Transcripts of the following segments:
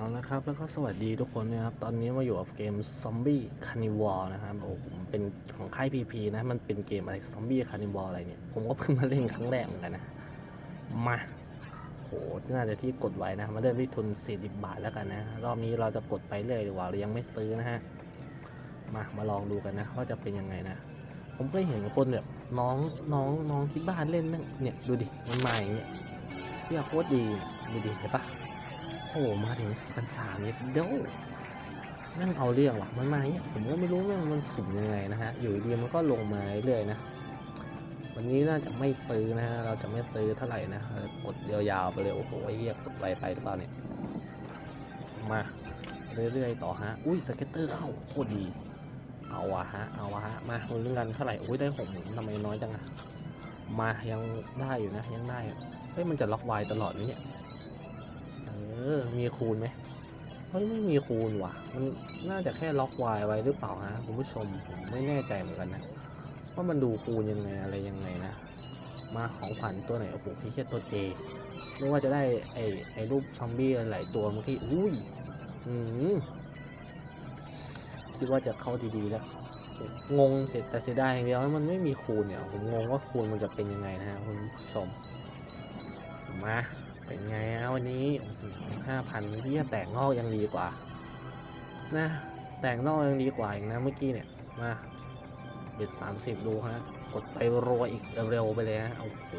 เอาละครับ แล้วก็สวัสดีทุกคนนะครับ ตอนนี้มาอยู่กับเกม Zombie Carnival นะครับ โอ้ผมเป็นของค่าย PP นะ มันเป็นเกมอะไร Zombie Carnival อะไรเนี่ย ผมก็เพิ่งมาเล่นครั้งแรกเหมือนกันนะ มาโหน่าจะที่กดไว้นะ มาเริ่มที่ทุน 40 บาทแล้วกันนะ รอบนี้เราจะกดไปเรื่อยดีกว่าเรายังไม่ซื้อนะฮะ มา มาลองดูกันนะว่าจะเป็นยังไงนะ ผมก็เห็นคนแบบน้องน้องน้องที่บ้านเล่นเนี่ย ดูดิ มันมาอย่เงี้ยเที่ยโคตรดี ดูดิเห็นปะ โอ้โหมาถึงสี่พันสามเนี่ยเดี๋ยวแม่งเอาเรื่องว่ะมันมาเนี่ยผมก็ไม่รู้แม่งมันสุ่มยังไงนะฮะ อยู่ดีมันก็ลงมาเรื่อยๆนะ วันนี้น่าจะไม่ซื้อนะฮะ เราจะไม่ซื้อเท่าไหร่นะกดยาวๆไปเลย โอ้โหเหี้ยกดไวไปหรือเปล่าเนี่ย มาเรื่อยๆต่อฮะ อุ้ยสเก็ตเตอร์เข้าโคตรดี เอาวะฮะ เอาวะฮะ มาลุ้นกันเท่าไหร่ อุ้ยได้หกหมุนทำไมน้อยจังอะมายังได้อยู่นะ ยังได้เฮ้ยมันจะล็อกไวตลอดไหมเนี่ย ออมีคูณไหมเฮ้ยไม่มีคูณว่ะ มันน่าจะแค่ล็อกวายไว้หรือเปล่าฮะคุณผู้ชมผมไม่แน่ใจเหมือนกันนะว่ามันดูคูณยังไงอะไรยังไงนะ มาของขวัญตัวไหนโอ้โหพี่เชียตัวเจไม่ว่าจะได้ไอไอรูปซอมบี้หลายตัวเมื่อกี้อุ้ยอืมคิดว่าจะเข้าดีๆแล้วงงเสร็จแต่เสียดายอย่างเดียวมันไม่มีคูณเนี่ยผมงงว่าคูณมันจะเป็นยังไงนะฮะคุณผู้ชมมา เป็นไงฮะวันนี้ห้าพันที่จะแต่งนอกยังดีกว่า นะ แต่งนอกยังดีกว่าอีกนะเมื่อกี้เนี่ย มาเบ็ดสามสิบดูฮะ กดไปรัวอีกเร็วไปเลยฮะ โอ้โห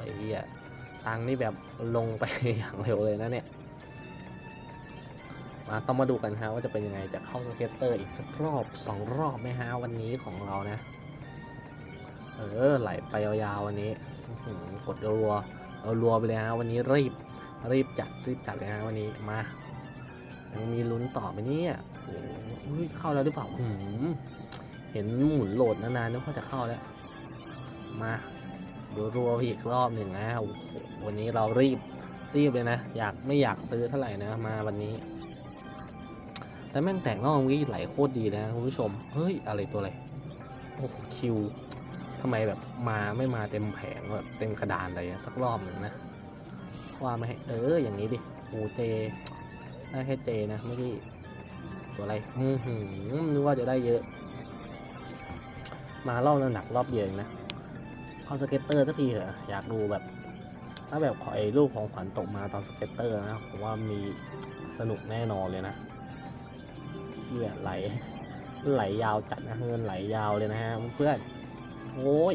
ไอ้เหี้ยตังนี่แบบลงไปอย่างเร็วเลยนะเนี่ย มาต้องมาดูกันฮะว่าจะเป็นยังไง จะเข้าสเก็ตเตอร์อีกสักรอบสองรอบไหมฮะวันนี้ของเรานะ เออไหลไปยาวๆวันนี้กดรัว เอารัวไปเลยฮะวันนี้รีบรีบจัดรีบจัดเลยฮะวันนี้มายังมีลุ้นต่อไหมเนี่ยโอ้ยเข้าแล้วหรือเปล่าอืมเห็นหมุนโหลดนานๆนึกว่าจะเข้าแล้ว มาดูรัวอีกรอบหนึ่งนะโอ้โหวันนี้เรารีบรีบเลยนะ อยากไม่อยากซื้อเท่าไหร่นะ มาวันนี้ แต่แม่งแต่งนอกวิ่ไหลโคตรดีนะคุณผู้ชม เฮ้ย อะไรตัวอะไร โอ้โหคิว ทำไมแบบมาไม่มาเต็มแผงแบบเต็มกระดานเลยสักรอบหนึ่งนะว่าไม่เอออย่างนี้ดิโอ้เจได้แค่เจนะไม่ได้ตัวอะไรอือหือนึกว่าจะได้เยอะ มารอบหนักรอบเดียวเองนะเอาสเก็ตเตอร์สักทีเถออยากดูแบบ ถ้าแบบขอไอ้รูปของขวัญตกมาตอนสเก็ตเตอร์นะผมว่ามีสนุกแน่นอนเลยนะเที่ยไหลไหลยาวจัดนะเงินไหลยาวเลยนะฮะเพื่อน โอ้ย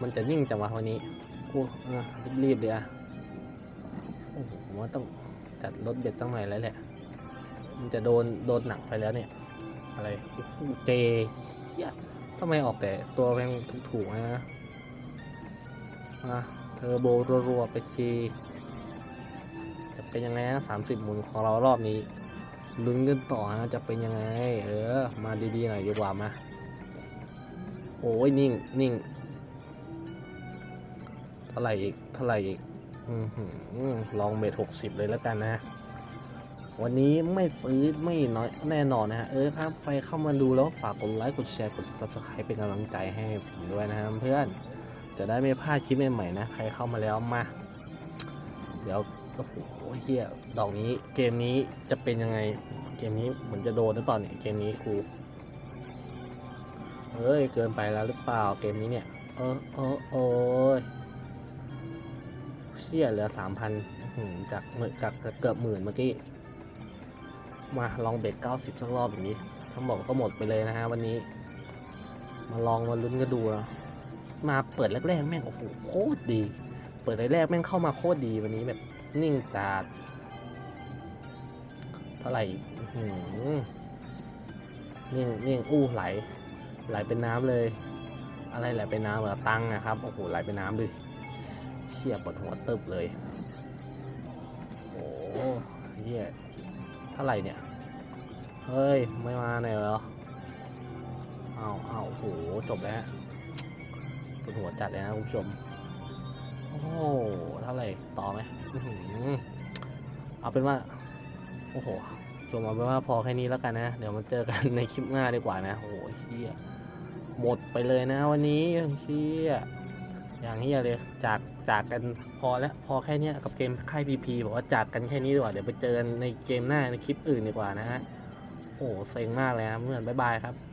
มันจะนิ่งจังวะวันนี้กูรีบๆเลยอะโอ้โหผมว่าต้องจัดรถเบ็ดสักหน่อยแล้วแหละ มันจะโดนโดนหนักไปแล้วเนี่ย อะไรเจทำไมออกแต่ตัวแพงถูกๆนะมาเทอร์โบรัวๆไปสิจะเป็นยังไงนะสามสิบหมุนของเรารอบนี้ลุ้นกันต่อนะจะเป็นยังไง เออ มาดีๆหน่อยดีกว่ามา โอ้ยนิ่งนิ่งเท่าไหร่อีกเท่าไหร่อีกลองเมทหกสิบเลยแล้วกันนะวันนี้ไม่ฟื้นไม่น้อยแน่นอนนะฮะ เออครับใครเข้ามาดูแล้วฝากกดไลค์กดแชร์กด subscribe เป็นกำลังใจให้ผมด้วยนะครับเพื่อนจะได้ไม่พลาดคลิปใหม่ๆนะ ใครเข้ามาแล้วมา เดี๋ยวโอ้โหเฮียดอกนี้เกมนี้จะเป็นยังไง เกมนี้เหมือนจะโดนหรือเปล่าเนี่ย เกมนี้ครู เฮ้ย เกินไปแล้วหรือเปล่าเกมนี้เนี่ยเออเออโอ้ยเชี่ยเหลือสามพันจากหมื่นจากเกือบหมื่นเมื่อกี้ มาลองเบ็ดเก้าสิบสักรอบอย่างนี้ทั้งบอกก็หมดไปเลยนะฮะวันนี้ มาลองมาลุ้นกันดูนะมาเปิดแรกๆแม่งโอ้โหโคตรดี เปิดแรกๆแม่งเข้ามาโคตรดีวันนี้แบบนิ่งจัดเท่าไหร่หือนิ่งนิ่งอู้ไหล ไหลเป็นน้ำเลย อะไรไหลเป็นน้ำเหรอตังนะครับโอ้โหไหลเป็นน้ำเลยเชี่ยปวดหัวตึบเลยโอ้โหเฮียเท่าไหร่เนี่ยเฮ้ยไม่มาหน่อยเหรอเอาเอาโอ้โหจบแล้วปวดหัวจัดเลยนะคุณผู้ชมโอ้เท่าไหร่ต่อไหมเอาเป็นว่าโอ้โหชมเอาเป็นว่าพอแค่นี้แล้วกันนะ เดี๋ยวมาเจอกันในคลิปหน้าดีกว่านะ โอ้โหเชี่ย หมดไปเลยนะวันนี้เชี่ยอย่างนี้เลยจากจากกันพอแล้วพอแค่นี้กับเกมค่ายพีพีบอกว่าจากกันแค่นี้ดีกว่าเดี๋ยวไปเจอกันในเกมหน้าในคลิปอื่นดีกว่านะฮะโอ้เซ็งมากเลยนะเพื่อนบ๊ายบายครับ